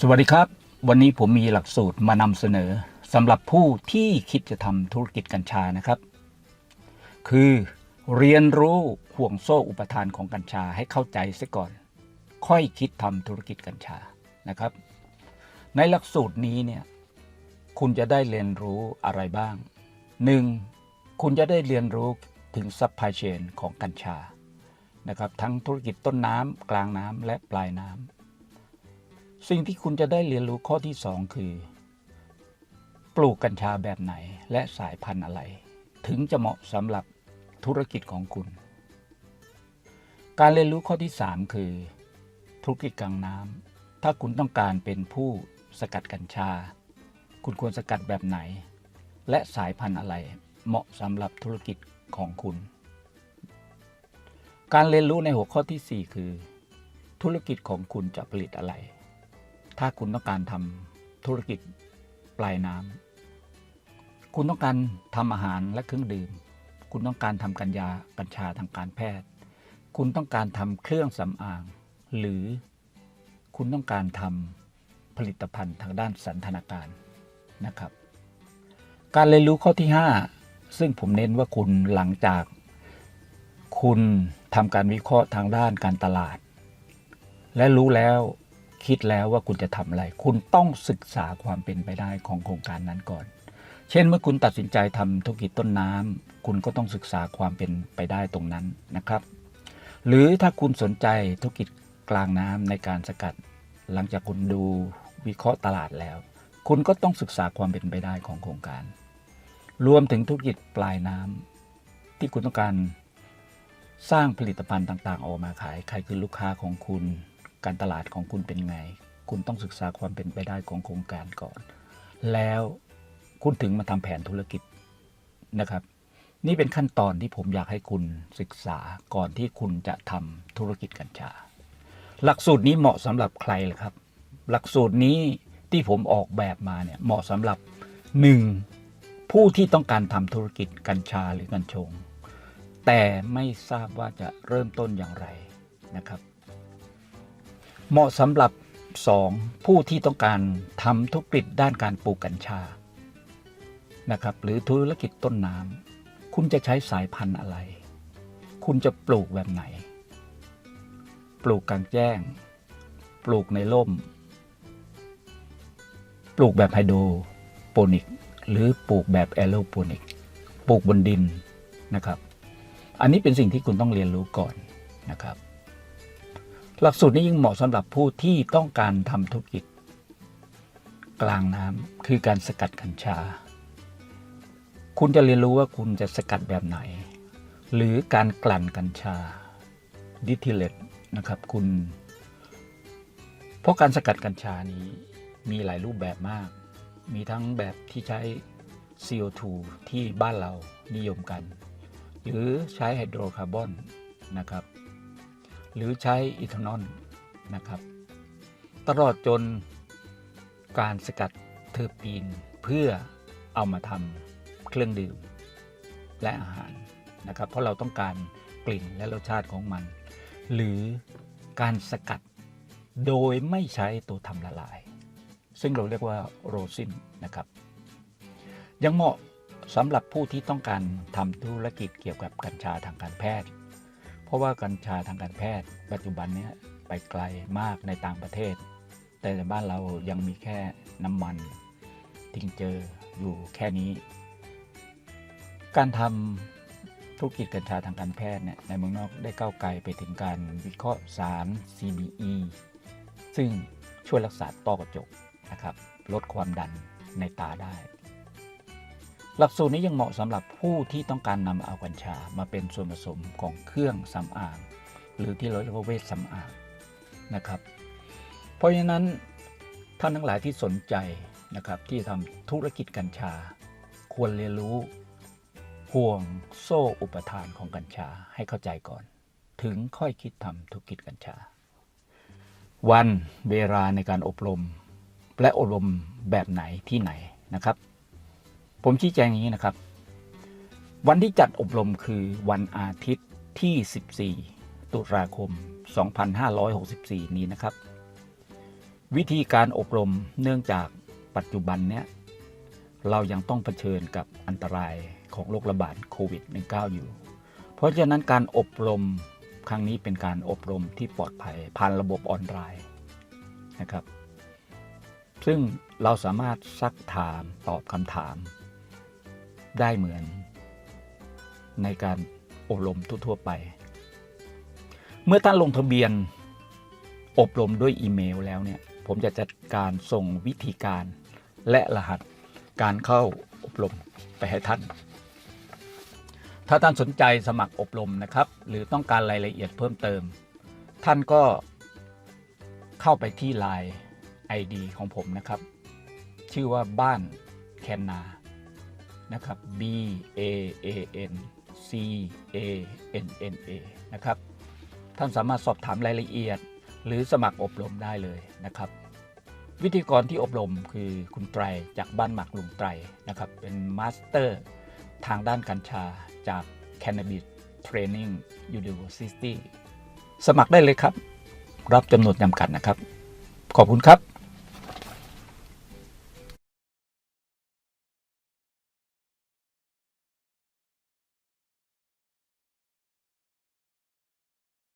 สวัสดีครับ วันนี้ผมมีหลักสูตรมานำเสนอสำหรับผู้ที่คิดจะทำธุรกิจกัญชานะครับ คือเรียนรู้ห่วงโซ่อุปทานของกัญชาให้เข้าใจเสียก่อน ค่อยคิดทำธุรกิจกัญชานะครับ ในหลักสูตรนี้เนี่ยคุณจะได้เรียนรู้อะไรบ้าง 1. คุณจะได้เรียนรู้ถึงซัพพลายเชนของกัญชานะครับทั้งธุรกิจต้นน้ำกลางน้ำและปลายน้ำ สิ่งที่คุณจะได้เรียนรู้ข้อที่ 2 คือ ปลูกกัญชาแบบไหนและสายพันธุ์อะไร ถึงจะเหมาะสำหรับธุรกิจของคุณ การเรียนรู้ข้อที่ 3 คือ ธุรกิจกลางน้ำถ้าคุณต้องการเป็นผู้สกัดกัญชา คุณควรสกัดแบบไหน และสายพันธุ์อะไรเหมาะสำหรับธุรกิจของคุณ การเรียนรู้ในหัวข้อที่ 4 คือ ธุรกิจของคุณจะผลิตอะไร ถ้าคุณต้องการทำธุรกิจปลายน้ำคุณต้องการทำอาหารและเครื่องดื่ม คุณต้องการทำกัญญากัญชาทางการแพทย์ คุณต้องการทำเครื่องสำอาง หรือคุณต้องการทำผลิตภัณฑ์ทางด้านสันทนาการนะครับ การเรียนรู้ข้อที่ 5 ซึ่งผมเน้นว่าคุณหลังจาก คุณทำการวิเคราะห์ทางด้านการตลาด และรู้แล้ว คิดแล้วว่าคุณจะทำอะไร คุณต้องศึกษาความเป็นไปได้ของโครงการนั้นก่อน เช่นเมื่อคุณตัดสินใจทำธุรกิจต้นน้ำคุณก็ต้องศึกษาความเป็นไปได้ตรงนั้นนะครับ หรือถ้าคุณสนใจธุรกิจกลางน้ำในการสกัด หลังจากคุณดูวิเคราะห์ตลาดแล้ว คุณก็ต้องศึกษาความเป็นไปได้ของโครงการ รวมถึงธุรกิจปลายน้ำที่คุณต้องการสร้างผลิตภัณฑ์ต่าง ๆ ออกมาขาย ใครคือลูกค้าของคุณ การตลาดของคุณเป็นไง คุณต้องศึกษาความเป็นไปได้ของโครงการก่อน แล้วคุณถึงมาทำแผนธุรกิจนะครับ นี่เป็นขั้นตอนที่ผมอยากให้คุณศึกษาก่อนที่คุณจะทำธุรกิจกัญชา หลักสูตรนี้เหมาะสำหรับใครล่ะครับ หลักสูตรนี้ที่ผมออกแบบมาเนี่ยเหมาะสำหรับ 1. ผู้ที่ต้องการทำธุรกิจกัญชาหรือกัญชง แต่ไม่ทราบว่าจะเริ่มต้นอย่างไรนะครับ เหมาะสำหรับ 2. ผู้ที่ต้องการทำธุรกิจด้านการปลูกกัญชานะครับหรือธุรกิจต้นน้ำคุณจะใช้สายพันธุ์อะไร คุณจะปลูกแบบไหน ปลูกกลางแจ้ง ปลูกในร่ม ปลูกแบบไฮโดรโปนิก หรือปลูกแบบแอโรโปนิก ปลูกบนดินนะครับ อันนี้เป็นสิ่งที่คุณต้องเรียนรู้ก่อนนะครับ หลักสูตรนี้ยิ่งเหมาะสำหรับผู้ที่ต้องการทำธุรกิจ กลางน้ำคือการสกัดกัญชา คุณจะเรียนรู้ว่าคุณจะสกัดแบบไหน หรือการกลั่นกัญชาดิทิเลตนะครับคุณ เพราะการสกัดกัญชานี้มีหลายรูปแบบมาก มีทั้งแบบที่ใช้ CO2 ที่บ้านเรานิยมกัน หรือใช้ไฮโดรคาร์บอนนะครับ หรือใช้อีทานอลนะครับ ตลอดจนการสกัดเทอร์ปีนเพื่อเอามาทำเครื่องดื่มและอาหารนะครับ เพราะเราต้องการกลิ่นและรสชาติของมัน หรือการสกัดโดยไม่ใช้ตัวทำละลาย ซึ่งเราเรียกว่าโรซินนะครับ ยังเหมาะสำหรับผู้ที่ต้องการทำธุรกิจเกี่ยวกับกัญชาทางการแพทย์ เพราะว่ากัญชาทางการแพทย์ ปัจจุบันนี้ไปไกลมากในต่างประเทศ แต่ในบ้านเรายังมีแค่น้ำมันทิ้งเจออยู่แค่นี้ การทำธุรกิจกัญชาทางการแพทย์เนี่ยในเมืองนอกได้ก้าวไกลไปถึงการวิเคราะห์สาร CBE ซึ่งช่วยรักษาต้อกระจกนะครับ ลดความดันในตาได้ หลักสูตรนี้ยังเหมาะสำหรับผู้ที่ต้องการนำเอากัญชามาเป็นส่วนผสมของเครื่องสำอาง หรือที่เราเรียกว่าเวชสำอางนะครับ เพราะฉะนั้นท่านทั้งหลายที่สนใจนะครับที่ทำธุรกิจกัญชา ควรเรียนรู้ห่วงโซ่อุปทานของกัญชาให้เข้าใจก่อน ถึงค่อยคิดทำธุรกิจกัญชา วันเวลาในการอบรม และอบรมแบบไหนที่ไหนนะครับ ผมชี้แจงอย่างนี้นะครับ วันที่จัดอบรมคือวันอาทิตย์ที่ 14 ตุลาคม 2564 นี้นะครับ วิธีการอบรมเนื่องจากปัจจุบันเนี้ยเรายังต้องเผชิญกับอันตรายของโรคระบาดโควิด -19 อยู่ เพราะฉะนั้นการอบรมครั้งนี้เป็นการอบรมที่ปลอดภัยผ่านระบบออนไลน์นะครับ ซึ่งเราสามารถซักถามตอบคำถาม ได้เหมือน ในการอบรมทั่ว ๆ ไป เมื่อท่านลงทะเบียนอบรมด้วยอีเมลแล้วเนี่ย ผมจะจัดการส่งวิธีการและรหัสการเข้าอบรมไปให้ท่าน ถ้าท่านสนใจสมัครอบรมนะครับ หรือต้องการรายละเอียดเพิ่มเติม ท่านก็เข้าไปที่ Line ID ของผมนะครับ ชื่อว่าบ้านแคนนา นะครับ B A A N C A N N A นะครับ ท่านสามารถสอบถามรายละเอียด หรือสมัครอบรมได้เลยนะครับ วิธีกรที่อบรมคือคุณไตรจากบ้านหมักลุงไตรนะครับ เป็นมาสเตอร์ทางด้านกัญชาจาก Cannabis Training University สมัครได้เลยครับ รับจำนวนจำกัดนะครับ ขอบคุณครับ